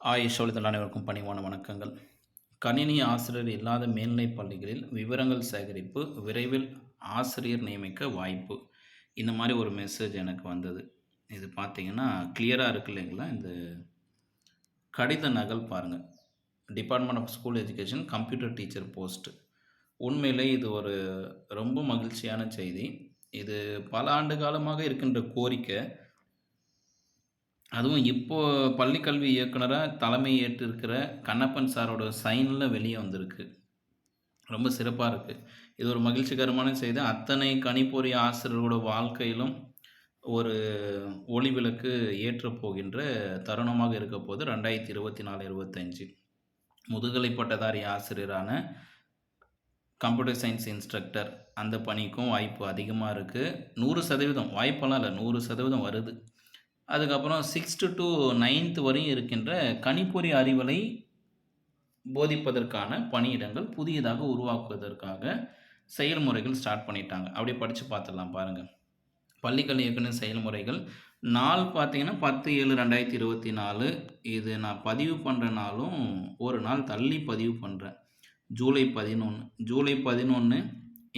ஆயுஷ் சொல்லித்தல் அனைவருக்கும் பணிவான வணக்கங்கள். கணினி ஆசிரியர் இல்லாத மேல்நிலைப் பள்ளிகளில் விவரங்கள் சேகரிப்பு விரைவில் ஆசிரியர் நியமிக்க வாய்ப்பு. இந்த மாதிரி ஒரு மெசேஜ் எனக்கு வந்தது. இது பார்த்தீங்கன்னா கிளியராக இருக்கு இல்லைங்களா? இந்த கடித நகல் பாருங்கள் department of school education computer teacher post உண்மையிலே இது ஒரு ரொம்ப மகிழ்ச்சியான செய்தி. இது பல ஆண்டு காலமாக இருக்கின்ற கோரிக்கை. அதுவும் இப்போது பள்ளிக்கல்வி இயக்குனராக தலைமை ஏற்றிருக்கிற கண்ணப்பன் சாரோட சைனில் வெளியே வந்திருக்கு. ரொம்ப சிறப்பாக இருக்குது இது ஒரு மகிழ்ச்சிகரமான செய்தி. அத்தனை கணிப்பொறி ஆசிரியரோட வாழ்க்கையிலும் ஒரு ஒளி விளக்கு ஏற்றப் போகின்ற தருணமாக இருக்க போது ரெண்டாயிரத்தி இருபத்தி நாலு இருபத்தஞ்சு முதுகலை பட்டதாரி ஆசிரியரான கம்ப்யூட்டர் சயின்ஸ் இன்ஸ்ட்ரக்டர். அந்த பணிக்கும் வாய்ப்பு அதிகமாக இருக்குது நூறு சதவீதம். வாய்ப்பெல்லாம் இல்லை. நூறு சதவீதம் வருது. அதுக்கப்புறம் சிக்ஸ்த்து டு நைன்த்து வரையும் இருக்கின்ற கணிப்பொறி அறிவலை போதிப்பதற்கான பணியிடங்கள் புதியதாக உருவாக்குவதற்காக செயல்முறைகள் ஸ்டார்ட் பண்ணிட்டாங்க. அப்படியே படித்து பார்த்துடலாம் பாருங்கள் பள்ளிக்கல்வி இயக்குனர் செயல்முறைகள். நாள் பார்த்தீங்கன்னா பத்து ஏழு ரெண்டாயிரத்தி இருபத்தி நாலு. இது நான் பதிவு பண்ணுறனாலும் ஒரு நாள் தள்ளி பதிவு பண்ணுறேன் ஜூலை பதினொன்று ஜூலை பதினொன்று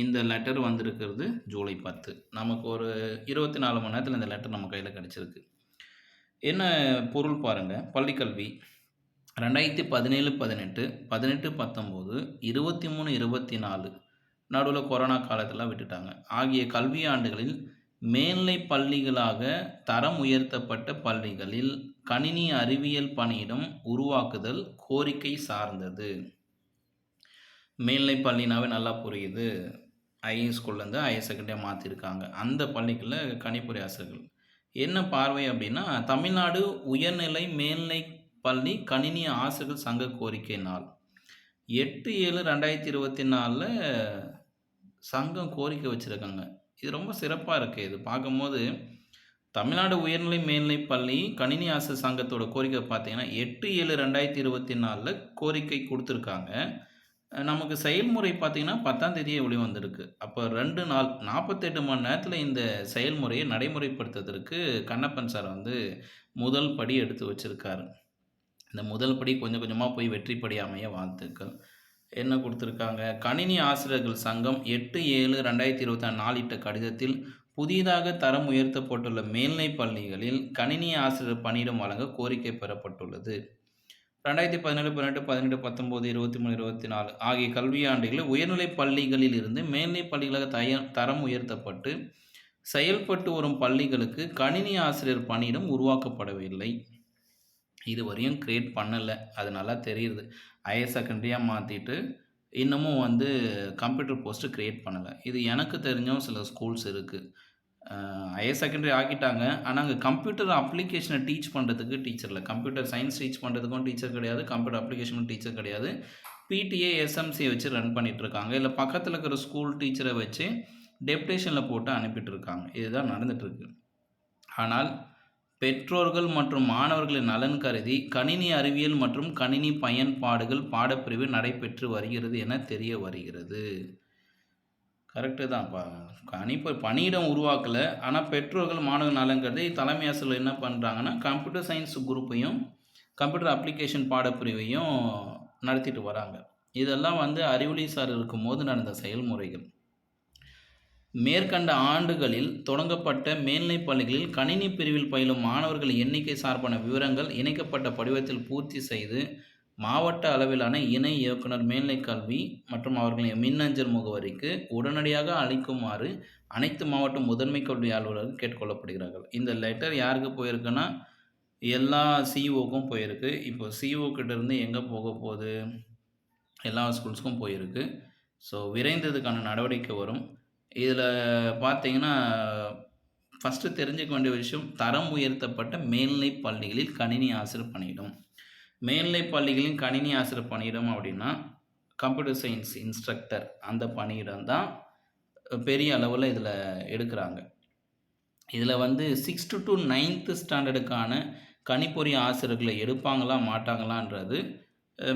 இந்த லெட்டர் வந்திருக்கிறது ஜூலை பத்து. நமக்கு ஒரு இருபத்தி நாலு மணி நேரத்தில் இந்த லெட்டர் நம்ம கையில் கிடச்சிருக்கு. என்ன பொருள் பாருங்கள் பள்ளிக்கல்வி. ரெண்டாயிரத்தி பதினேழு பதினெட்டு பதினெட்டு பத்தொம்போது இருபத்தி மூணு இருபத்தி நாலு நடுவில் கொரோனா காலத்தில் விட்டுட்டாங்க. ஆகிய கல்வி ஆண்டுகளில் மேல்நிலை பள்ளிகளாக தரம் உயர்த்தப்பட்ட பள்ளிகளில் கணினி அறிவியல் பணியிடம் உருவாக்குதல் கோரிக்கை சார்ந்தது. மேல்நிலை பள்ளினாவே நல்லா புரியுது. ஐஏ ஸ்கூல்லேருந்து ஹையர் செகண்டரியாக மாற்றிருக்காங்க அந்த பள்ளிகளில் கணிப்பொறி ஆசிரியர்கள் என்ன பார்வை அப்படின்னா தமிழ்நாடு உயர்நிலை மேல்நிலை பள்ளி கணினி ஆசிரியர்கள் சங்க கோரிக்கை நாள். எட்டு ஏழு ரெண்டாயிரத்தி இருபத்தி நாலில் சங்கம் கோரிக்கை வச்சுருக்காங்க. இது ரொம்ப சிறப்பாக இருக்குது இது பார்க்கும்போது தமிழ்நாடு உயர்நிலை மேல்நிலை பள்ளி கணினி ஆசிரியர் சங்கத்தோட கோரிக்கை பார்த்தீங்கன்னா எட்டு ஏழு ரெண்டாயிரத்தி இருபத்தி நாலில் கோரிக்கை கொடுத்துருக்காங்க. நமக்கு செயல்முறை பார்த்தீங்கன்னா பத்தாம் தேதியே ஒளி வந்திருக்கு அப்போ ரெண்டு நாள் நாற்பத்தெட்டு மணி நேரத்தில் இந்த செயல்முறையை நடைமுறைப்படுத்துறதுக்கு கண்ணப்பன் சார் வந்து முதல் படி எடுத்து வச்சுருக்காரு. இந்த முதல் படி கொஞ்சம் கொஞ்சமாக போய் வெற்றிப்படி அமைய வாழ்த்துக்கள். என்ன கொடுத்துருக்காங்க? கணினி ஆசிரியர்கள் சங்கம் எட்டு ஏழு ரெண்டாயிரத்தி இருபத்தி நாலிட்ட கடிதத்தில் புதிதாக தரம் உயர்த்தப்பட்டுள்ள மேல்நிலை பள்ளிகளில் கணினி ஆசிரியர் பணியிடம் வழங்க கோரிக்கை பெறப்பட்டுள்ளது. ரெண்டாயிரத்தி பதினேழு பதினெட்டு பதினெட்டு பத்தொம்போது இருபத்தி மூணு இருபத்தி நாலு ஆகிய கல்வியாண்டுகளில் உயர்நிலை பள்ளிகளில் இருந்து மேல்நிலை பள்ளிகளாக தய தரம் உயர்த்தப்பட்டு செயல்பட்டு வரும் பள்ளிகளுக்கு கணினி ஆசிரியர் பணியிடம் உருவாக்கப்படவில்லை. இது வரையும் க்ரியேட் பண்ணலை. அது நல்லா தெரியுது. ஹையர் செகண்டரியாக மாற்றிட்டு இன்னமும் வந்து கம்ப்யூட்டர் போஸ்ட்டு க்ரியேட் பண்ணலை. இது எனக்கு தெரிஞ்சும் சில ஸ்கூல்ஸ் இருக்குது ஹையர் செகண்டரி ஆக்கிட்டாங்க. ஆனால் அங்கே கம்ப்யூட்டர் அப்ளிகேஷனை டீச் பண்ணுறதுக்கு டீச்சர் இல்லை. கம்ப்யூட்டர் சயின்ஸ் டீச் பண்ணுறதுக்கும் டீச்சர் கிடையாது. கம்ப்யூட்டர் அப்ளிகேஷனும் டீச்சர் கிடையாது. பிடிஏ எஸ்எம்சியை வச்சு ரன் பண்ணிகிட்ருக்காங்க இல்லை பக்கத்தில் இருக்கிற ஸ்கூல் டீச்சரை வச்சு டெப்டேஷனில் போட்டு அனுப்பிட்டுருக்காங்க. இதுதான் நடந்துகிட்ருக்கு ஆனால் பெற்றோர்கள் மற்றும் மாணவர்களின் நலன் கருதி கணினி அறிவியல் மற்றும் கணினி பயன்பாடுகள் பாடப்பிரிவு நடைபெற்று வருகிறது என தெரிய வருகிறது. கரெக்டு தான். கணிப்பு பணியிடம் உருவாக்கலை. ஆனால் பெற்றோர்கள் மாணவ நலங்கிறது தலைமை ஆசிரியர் என்ன பண்ணுறாங்கன்னா கம்ப்யூட்டர் சயின்ஸ் குரூப்பையும் கம்ப்யூட்டர் அப்ளிகேஷன் பாடப்பிரிவையும் நடத்திட்டு வராங்க. இதெல்லாம் வந்து அறிவொளி சார் இருக்கும்போது நடந்த செயல்முறைகள். மேற்கண்ட ஆண்டுகளில் தொடங்கப்பட்ட மேல்நிலை பள்ளிகளில் கணினி பிரிவில் பயிலும் மாணவர்கள் எண்ணிக்கை சார்பான விவரங்கள் இணைக்கப்பட்ட படிவத்தில் பூர்த்தி செய்து மாவட்ட அளவிலான இணை இயக்குனர் மேல்நிலை கல்வி மற்றும் அவர்களின் மின்னஞ்சல் முகவரிக்கு உடனடியாக அளிக்குமாறு அனைத்து மாவட்ட முதன்மை கல்வி அலுவலர்கள் கேட்டுக்கொள்ளப்படுகிறார்கள். இந்த லெட்டர் யாருக்கு போயிருக்குன்னா எல்லா சிஇஓக்கும் போயிருக்கு. இப்போ சிஇஓ கிட்டேருந்து எங்கே போக போகுது? எல்லா ஸ்கூல்ஸுக்கும் போயிருக்கு. ஸோ விரைந்ததுக்கான நடவடிக்கை வரும். இதில் பார்த்தீங்கன்னா ஃபஸ்ட்டு தெரிஞ்சுக்க வேண்டிய விஷயம் தரம் உயர்த்தப்பட்ட மேல்நிலை பள்ளிகளில் கணினி ஆசிரியர் பணியிடும். மேல்நிலை பள்ளிகளின் கணினி ஆசிரியர் பணியிடம் அப்படின்னா கம்ப்யூட்டர் சயின்ஸ் இன்ஸ்ட்ரக்டர் அந்த பணியிடம் தான் பெரிய அளவில் இதில் எடுக்கிறாங்க. இதில் வந்து சிக்ஸ்த்து டு நைன்த்து ஸ்டாண்டர்டுக்கான கணிப்பொறி ஆசிரியர்களை எடுப்பாங்களா மாட்டாங்களான்றது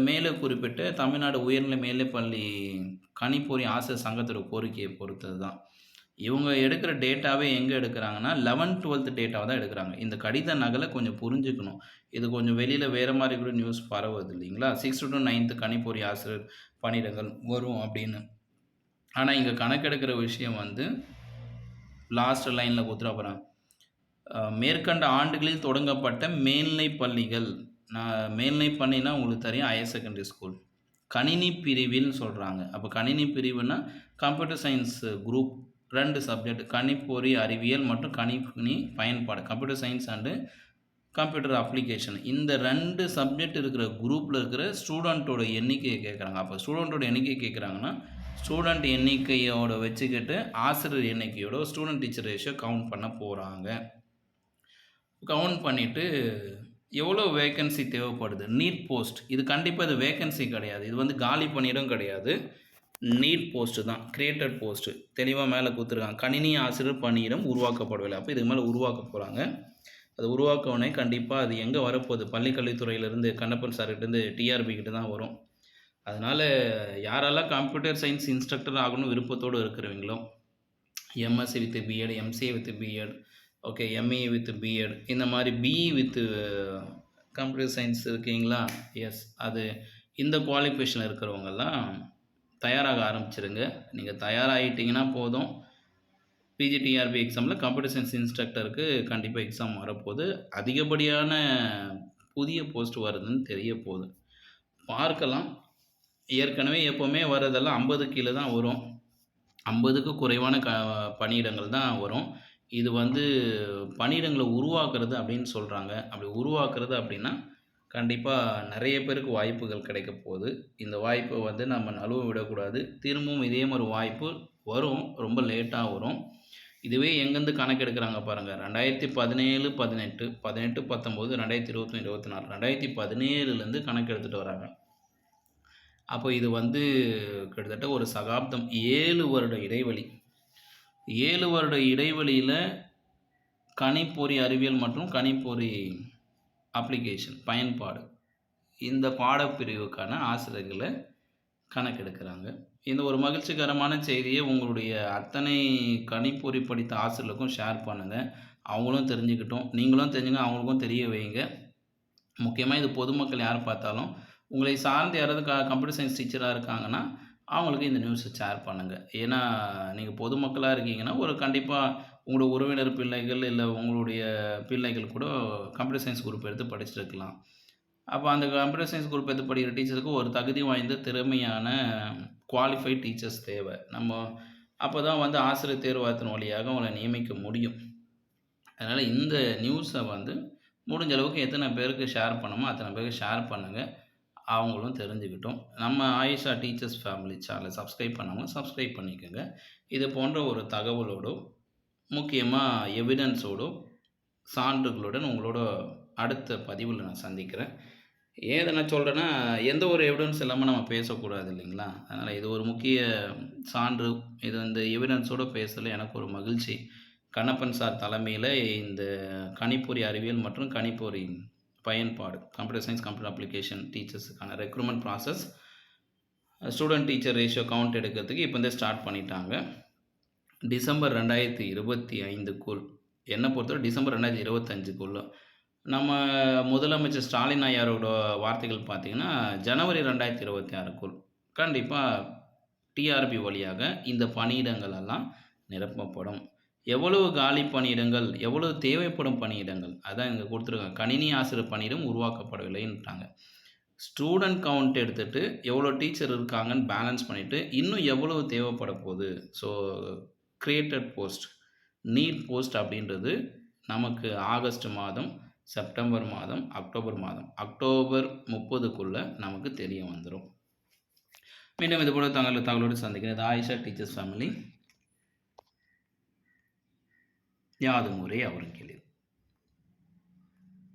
மேலே குறிப்பிட்ட தமிழ்நாடு உயர்நிலை மேல்நிலை பள்ளி கணிப்பொறி ஆசிரியர் சங்கத்தோட கோரிக்கையை பொறுத்தது தான். இவங்க எடுக்கிற டேட்டாவே எங்கே எடுக்கிறாங்கன்னா லெவன்த் டுவெல்த் டேட்டாவை தான் எடுக்கிறாங்க. இந்த கடித நகலை கொஞ்சம் புரிஞ்சுக்கணும். இது கொஞ்சம் வெளியில் வேறு மாதிரி கூட நியூஸ் பரவுது இல்லைங்களா? சிக்ஸ்த்து டு நைன்த்து கணிப்பொறி ஆசிரியர் பணியிடங்கள் வரும் அப்படின்னு. ஆனால் இங்கே கணக்கெடுக்கிற விஷயம் வந்து லாஸ்ட் லைனில் கொடுத்துருப்பறேன் மேற்கண்ட ஆண்டுகளில் தொடங்கப்பட்ட மேல்நிலை பள்ளிகள். நான் மேல்நிலை பள்ளினா உங்களுக்கு தெரியும் ஹையர் செகண்டரி ஸ்கூல் கணினி பிரிவில் சொல்கிறாங்க அப்போ கணினி பிரிவுனா கம்ப்யூட்டர் சயின்ஸ் குரூப் ரெண்டு சப்ஜெக்ட் கணிப்பொறி அறிவியல் மற்றும் கணினி பயன்பாடு computer science and computer application இந்த ரெண்டு சப்ஜெக்ட் இருக்கிற குரூப்பில் இருக்கிற ஸ்டூடெண்ட்டோட எண்ணிக்கையை கேட்குறாங்க அப்போ ஸ்டூடெண்ட்டோட எண்ணிக்கை கேட்குறாங்கன்னா ஸ்டூடெண்ட் எண்ணிக்கையோட வச்சுக்கிட்டு ஆசிரியர் எண்ணிக்கையோட ஸ்டூடெண்ட் டீச்சர் ரேஷியோ கவுண்ட் பண்ண போகிறாங்க கவுண்ட் பண்ணிவிட்டு எவ்வளோ வேக்கன்சி தேவைப்படுது? நீட் போஸ்ட் இது கண்டிப்பாக இது வேக்கன்சி கிடையாது. இது வந்து காலி பணியிடம் கிடையாது. நீட் போஸ்ட்டு தான் கிரியேட்டட் போஸ்ட்டு. தெளிவாக மேலே கொடுத்துருக்காங்க. கணினி ஆசிரியர் பணியிடம் உருவாக்கப்படவில்லை அப்போ இதுக்கு மேலே உருவாக்க போகிறாங்க அது உருவாக்கவுடனே கண்டிப்பாக அது எங்கே வரப்போகுது? பள்ளிக்கல்வித்துறையிலேருந்து கண்ணப்பன் சார்கிட்டேருந்து டிஆர்பி கிட்ட தான் வரும். அதனால் யாரெல்லாம் கம்ப்யூட்டர் சயின்ஸ் இன்ஸ்ட்ரக்டர் ஆகணும் விருப்பத்தோடு இருக்கிறவங்களோ MSc with BEd MCA with BEd okay MA with BEd இந்த மாதிரி பிஇ வித் கம்ப்யூட்டர் சயின்ஸ் இருக்கீங்களா? எஸ் அது இந்த குவாலிஃபிகேஷன் இருக்கிறவங்கெல்லாம் தயாராக ஆரம்பிச்சிருங்க. நீங்கள் தயாராகிட்டிங்கன்னா போதும். பிஜிடிஆர்பி எக்ஸாமில் கம்ப்யூட்டர் சயின்ஸ் இன்ஸ்ட்ரக்டருக்கு கண்டிப்பாக எக்ஸாம் வரப்போகுது. அதிகப்படியான புதிய போஸ்ட் வருதுன்னு தெரிய போகுது. பார்க்கலாம். ஏற்கனவே எப்போவுமே வர்றதெல்லாம் ஐம்பது கீழே தான் வரும். ஐம்பதுக்கு குறைவான க பணியிடங்கள் தான் வரும். இது வந்து பணியிடங்களை உருவாக்குறது அப்படின்னு சொல்கிறாங்க அப்படி உருவாக்குறது அப்படின்னா கண்டிப்பாக நிறைய பேருக்கு வாய்ப்புகள் கிடைக்க போகுது. இந்த வாய்ப்பை வந்து நம்ம நழுவ விடக்கூடாது. திரும்பவும் இதே மாதிரி வாய்ப்பு வரும். ரொம்ப லேட்டாக வரும். இதுவே எங்கேருந்து கணக்கெடுக்கிறாங்க பாருங்கள் ரெண்டாயிரத்தி பதினேழு பதினெட்டு பதினெட்டு பத்தொம்போது ரெண்டாயிரத்தி இருபத்தொன்று இருபத்தி நாலு ரெண்டாயிரத்தி பதினேழுலேருந்து கணக்கெடுத்துட்டு வராங்க. அப்போ இது வந்து கிட்டத்தட்ட ஒரு சகாப்தம். ஏழு வருட இடைவெளி. ஏழு வருட இடைவெளியில் கணிப்பொறி அறிவியல் மற்றும் கணிப்பொறி அப்ளிகேஷன் பயன்பாடு. இந்த பாடப்பிரிவுக்கான ஆசிரியர்களை கணக்கெடுக்கிறாங்க. இந்த ஒரு மகிழ்ச்சிகரமான செய்தியை உங்களுடைய அத்தனை கணிப்பொறி படித்த ஆசிரியர்களுக்கும் ஷேர் பண்ணுங்கள் அவங்களும் தெரிஞ்சுக்கிட்டோம். நீங்களும் தெரிஞ்சுங்க அவங்களுக்கும் தெரிய வைங்க. முக்கியமாக இது பொதுமக்கள் யார் பார்த்தாலும் உங்களை சார்ந்து யாராவது க கம்ப்யூட்டர் சயின்ஸ் டீச்சராக இருக்காங்கன்னா அவங்களுக்கு இந்த நியூஸை ஷேர் பண்ணுங்கள் ஏன்னா நீங்கள் பொதுமக்களாக இருக்கீங்கன்னா ஒரு கண்டிப்பாக உங்களோட உறவினர் பிள்ளைகள் இல்லை உங்களுடைய பிள்ளைகள் கூட கம்ப்யூட்டர் சயின்ஸ் குரூப் எடுத்து படிச்சிருக்கலாம். அப்போ அந்த கம்ப்யூட்டர் சயின்ஸ் குரூப் எடுத்து படிக்கிற டீச்சருக்கு ஒரு தகுதி வாய்ந்த திறமையான குவாலிஃபைட் டீச்சர்ஸ் தேவை. நம்ம அப்போ தான் வந்து ஆசிரியர் தேர்வாயத்தின் வழியாக அவங்களை நியமிக்க முடியும். அதனால் இந்த நியூஸை வந்து முடிஞ்ச அளவுக்கு எத்தனை பேருக்கு ஷேர் பண்ணணுமோ அத்தனை பேருக்கு ஷேர் பண்ணுங்கள் அவங்களும் தெரிஞ்சுக்கிட்டோம். நம்ம ஆயிஷா டீச்சர்ஸ் ஃபேமிலி சேனலை சப்ஸ்கிரைப் பண்ணாமல் சப்ஸ்கிரைப் பண்ணிக்கோங்க. இது போன்ற ஒரு தகவலோடு முக்கியமாக எவிடன்ஸோடும் சான்றுகளுடன் உங்களோட அடுத்த பதிவில் நான் சந்திக்கிறேன். ஏதை நான் சொல்கிறேன்னா எந்த ஒரு எவிடன்ஸ் இல்லாமல் நம்ம பேசக்கூடாது இல்லைங்களா? அதனால் இது ஒரு முக்கிய சான்று. இது வந்து எவிடன்ஸோடு பேசல எனக்கு ஒரு மகிழ்ச்சி. கண்ணப்பன் சார் தலைமையில் இந்த கணிப்பொறி அறிவியல் மற்றும் கணிப்பொறி பயன்பாடு computer science computer application டீச்சர்ஸுக்கான recruitment process student teacher ratio count எடுக்கிறதுக்கு இப்போ ஸ்டார்ட் பண்ணிட்டாங்க. டிசம்பர் ரெண்டாயிரத்தி இருபத்தி ஐந்துக்குள் என்னை பொறுத்தவரை டிசம்பர் ரெண்டாயிரத்தி இருபத்தஞ்சுக்குள்ள நம்ம முதலமைச்சர் ஸ்டாலின் ஐயாரோட வார்த்தைகள் பார்த்திங்கன்னா ஜனவரி ரெண்டாயிரத்தி இருபத்தி ஆறுக்குள் கண்டிப்பாக டிஆர்பி வழியாக இந்த பணியிடங்கள் எல்லாம் நிரப்பப்படும். எவ்வளவு காலி பணியிடங்கள் எவ்வளவு தேவைப்படும் பணியிடங்கள் அதான் இங்கே கொடுத்துருக்காங்க. கணினி ஆசிரியர் பணியிடம் உருவாக்கப்படவில்லைன்ட்டாங்க ஸ்டூடெண்ட் கவுண்ட் எடுத்துகிட்டு எவ்வளோ டீச்சர் இருக்காங்கன்னு பேலன்ஸ் பண்ணிவிட்டு இன்னும் எவ்வளவு தேவைப்பட போகுது? So created post need post அப்படின்றது நமக்கு ஆகஸ்ட் மாதம் செப்டம்பர் மாதம் அக்டோபர் மாதம் அக்டோபர் முப்பதுக்குள்ளே நமக்கு தெரிய வந்துடும் மீண்டும் இது போல தங்கள் தங்களோடு சந்திக்கிறது ஆயிஷா டீச்சர்ஸ் ஃபேமிலி. யாது முறை கேள்வி